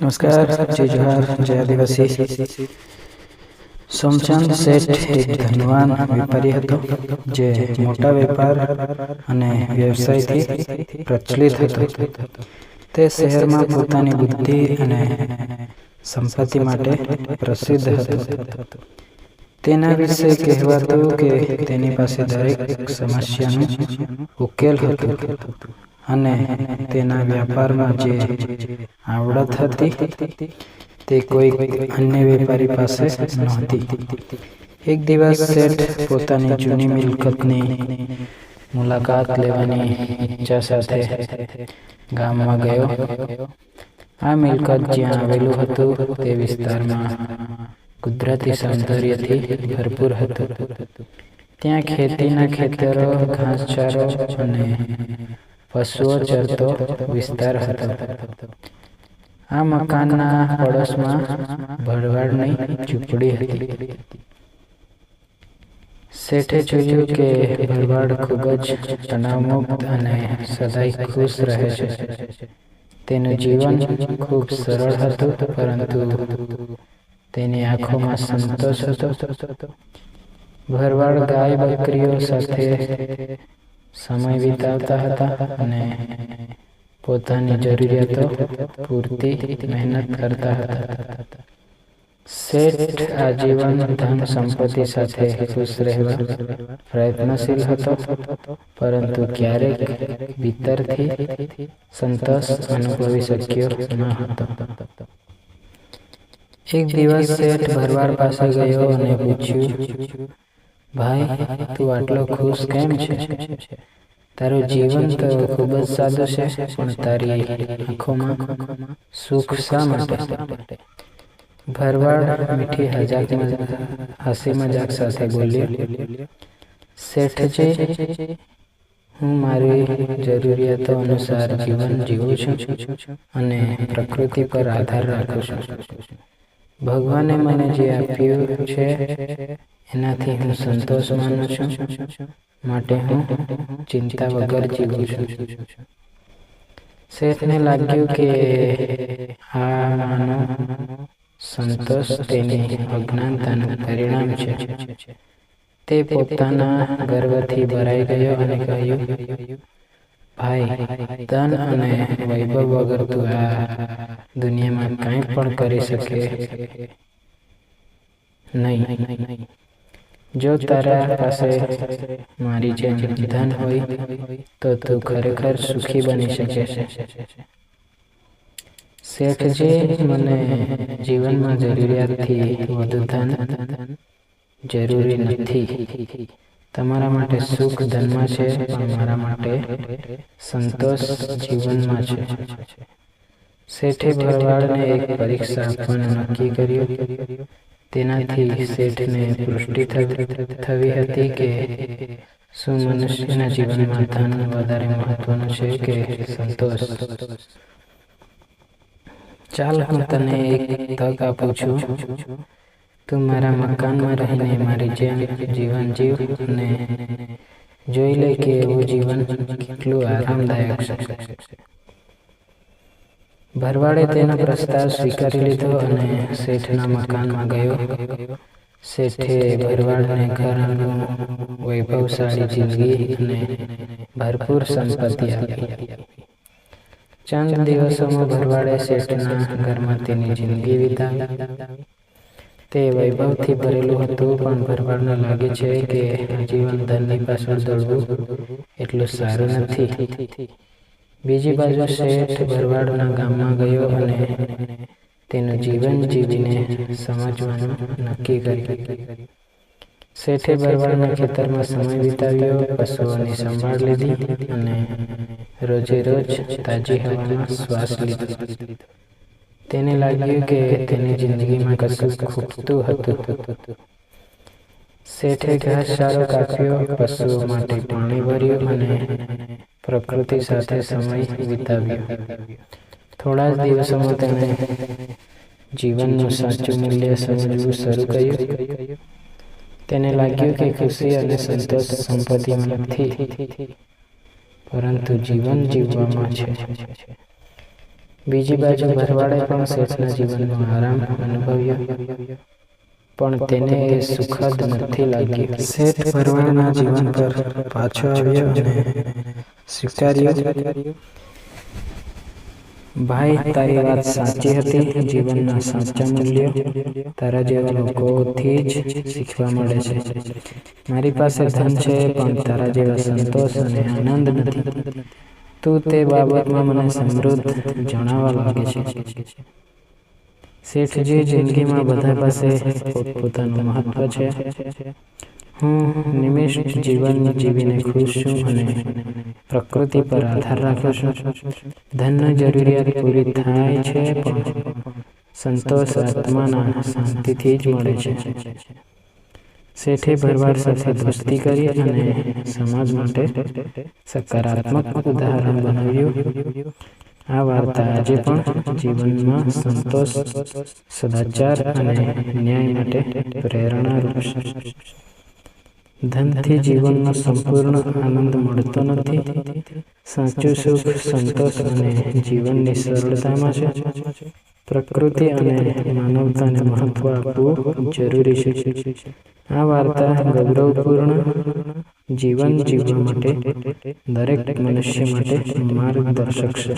નમસ્કાર જય જોહાર જય આદિવાસી સોમચંદ શેઠ ધનવાન વેપારી હતો જે મોટા વેપાર અને વ્યવસાયથી પ્રચલિત હતો। તે શહેરમાં પોતાની બુદ્ધિ અને સંપત્તિ માટે પ્રસિદ્ધ હતો। તેના વિશે કહેવાતું કે તેની પાસે દરેક સમસ્યાનો ઉકેલ હતો। અને તેના વ્યાપારમાં જે આવડત હતી, તે કોઈ અન્ય વેપારી પાસે નહોતી. એક દિવસ શેઠ પોતાની જૂની મિલકતની મુલાકાત લેવાની ઈચ્છા સાથે ગામમાં ગયો. આ મિલકત જ્યાં આવેલું હતું, તે વિસ્તારમાં કુદરતી સૌંદર્યથી ભરપૂર હતું. ત્યાં ખેતીના ખેતરો, ઘાસચારો અને પશુઓ ચરતો વિસ્તાર હતો આ મકાનના પડોશમાં ભરવાડની ઝૂંપડી હતી શેઠે જોયું કે ભરવાડ ખૂબ જ તણાવમુક્ત અને સદાય ખુશ રહે છે તેનું જીવન ખૂબ સરળ હતું પરંતુ તેની આંખોમાં સંતોષ હતો ભરવાડ ગાય બકરીઓ સાથે સમય વિતાવતા હતા અને પોતાની જરૂરિયાતો પૂરતી મહેનત કરતા હતા. શેઠ આજીવન ધન સંપત્તિ સાથે ખુશ રહેવા પ્રયત્નશીલ હતો, પરંતુ ક્યારેક ભીતરથી સંતોષ અનુભવી શક્યો ન હતો. એક દિવસ શેઠ ભરવાડ પાસે ગયો અને પૂછ્યું ભાઈ, તું આટલો ખુશ કેમ છે? તારું જીવન તો ખૂબ જ સાદું છે, પણ તારી આંખોમાં સુખ શા માટે? ભરવાડ મીઠી હજાકમાં હસી મજાક સાથે બોલ્યો છે હું મારી જરૂરિયાતો અનુસાર જીવન જીવું છું અને પ્રકૃતિ પર આધાર રાખું છું. ભગવાને મને જે આપ્યું છે, એનાથી હું સંતોષ માનું છું. માટે હું ચિંતા વગર જીવું છું. શેઠને લાગ્યું કે આ માનો સંતોષ તેની અજ્ઞાનતાનું પરિણામ છે. તે પોતાના ગર્વથી ભરાઈ ગયો અને કહ્યું ભાઈ, તન અને વૈભવ વગર તું આ દુનિયામાં કંઈ પણ કરી શકે. નહીં. જો તારા પાસે મારી જેમ ધન હોય, તો તું ખરેખર સુખી બની શકે છે. શેઠજી મને જીવનમાં જરૂરિયાતથી વધુ ધન જરૂરી નથી. તમારા માટે સુખ ધનમાં છે પણ મારા માટે સંતોષ જીવનમાં છે. શેઠે ભરવાડને એક પરીક્ષા આપવાનું નક્કી કર્યું. તેનાથી શેઠને પુષ્ટિ થવી હતી કે શું મનુષ્યના જીવનમાં ધન વધારે મહત્વનું છે કે સંતોષ? ચાલ હું તને એક તક આપું છું. તું મારા મકાનમાં રહીને મારી જેમ જીવન જીવ અને જોઈ લે કે એવું જીવન કેટલું આરામદાયક છે ભરવાડે તેનો પ્રસ્તાવ સ્વીકારી લીધો અને શેઠના મકાનમાં ગયો શેઠે ભરવાડને ઘરનું વૈભવશાળી જિંદગી અને ભરપૂર સંપત્તિ આપી ચંદ દિવસોમાં ભરવાડે શેઠના ઘરમાં તેની જિંદગી વિતાવી તે વૈભવથી ભરેલું હતું પણ ભરવાડને લાગે છે કે જીવન ધનની પાછળ દોડવું એટલું સારું નથી. બીજી બાજુ શેઠ ભરવાડના ગામમાં ગયો અને તેનું જીવન જીવીને સમજવાનું નક્કી કર્યું. શેઠે ભરવાડના ખેતરમાં સમય વિતાવ્યો પશુઓની સંભાળ લીધી અને રોજે રોજ તાજી હવામાં શ્વાસ લીધો. તેને લાગ્યું કે તેની જિંદગીમાં કશું ખૂટતું હતું શેઠે ઘાસચારો કાપ્યો પશુઓ માટે પાણી ભર્યું અને પ્રકૃતિ સાથે સમય વિતાવ્યો થોડા જ દિવસોમાં તેણે જીવનનું સાચું મૂલ્ય સમજવું શરૂ કર્યું તેને લાગ્યું કે ખુશી અને સંતોષ સંપત્તિમાં નથી પરંતુ જીવન જીવવામાં છે બીજી બાજુ ભરવાડે પણ શેઠના જીવનમાં આરામ અનુભવ્યો. પણ તેને એ સુખદ નથી લાગ્યું શેઠ ભરવાડના જીવન પર પાછો આવ્યો અને સ્વીકાર્યું. ભાઈ તારી વાત સાચી હતી. જીવનના સાચા મૂલ્યો તારા જેવા લોકોથી જ શીખવા મળે છે. મારી પાસે ધન છે પણ તારા જેવા સંતોષ અને આનંદ નથી. તું તે બાબતમાં મને સમૃદ્ધ જણાવવા લાગે છે. શેઠજી જિંદગીમાં બધા પાસે પોતપોતાનું મહત્વ છે. હું નિમિષ જીવન જીવીને ખુશ છું અને પ્રકૃતિ પર આધાર રાખું છું. ધનની જરૂરિયાત પૂરી થાય છે, પણ સંતોષ આત્માના શાંતિથી જ મળે છે. શેઠે ભરવાડ સાથે દોસ્તી કરી અને સમાજ માટે સકારાત્મક ઉદાહરણ બનાવ્યું. આ વાર્તા આજે પણ જીવનમાં સંતોષ સદાચાર અને ન્યાય માટે પ્રેરણારૂપ છે. ધનથી જીવનનો સંપૂર્ણ આનંદ મળતો નથી. સાચું સુખ સંતોષ અને જીવનની સરળતામાં છે. પ્રકૃતિ અને માનવતાને મહત્વ આપવું જરૂરી છે. આ વાર્તા ગૌરવપૂર્ણ જીવન જીવવા માટે દરેક મનુષ્ય માટે માર્ગદર્શક છે.